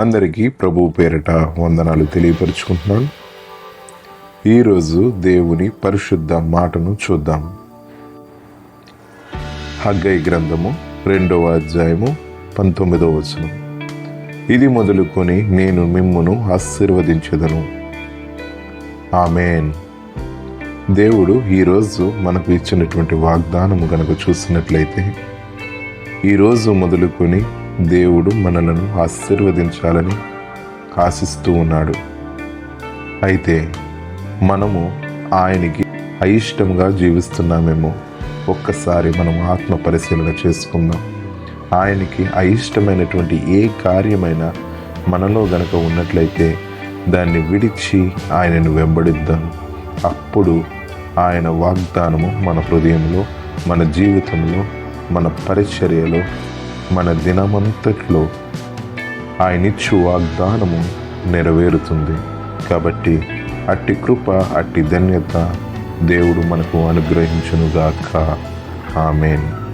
అందరికీ ప్రభు పేరిట వందనాలు తెలియపరుచుకుంటున్నాను. ఈరోజు దేవుని పరిశుద్ధ మాటను చూద్దాం. హగ్గై గ్రంథము రెండవ అధ్యాయము పంతొమ్మిదవ వచనం. ఇది మొదలుకొని నేను మిమ్మును ఆశీర్వదించదను. ఆమెన్. దేవుడు ఈరోజు మనకు ఇచ్చినటువంటి వాగ్దానము కనుక చూసినట్లయితే ఈరోజు మొదలుకొని దేవుడు మనలను ఆశీర్వదించాలని ఆశిస్తూ ఉన్నాడు. అయితే మనము ఆయనకి అయిష్టంగా జీవిస్తున్నామేమో ఒక్కసారి మనం ఆత్మ పరిశీలన చేసుకుందాం. ఆయనకి అయిష్టమైనటువంటి ఏ కార్యమైనా మనలో గనక ఉన్నట్లయితే దాన్ని విడిచి ఆయనను వెంబడిద్దాం. అప్పుడు ఆయన వాగ్దానము మన హృదయంలో మన జీవితంలో మన పరిచర్యలో మన దినమంతట్లో ఆయనిచ్చు వాగ్దానము నెరవేరుతుంది. కాబట్టి అట్టి కృప అట్టి ధన్యత దేవుడు మనకు అనుగ్రహించునుగాక. ఆమెన్.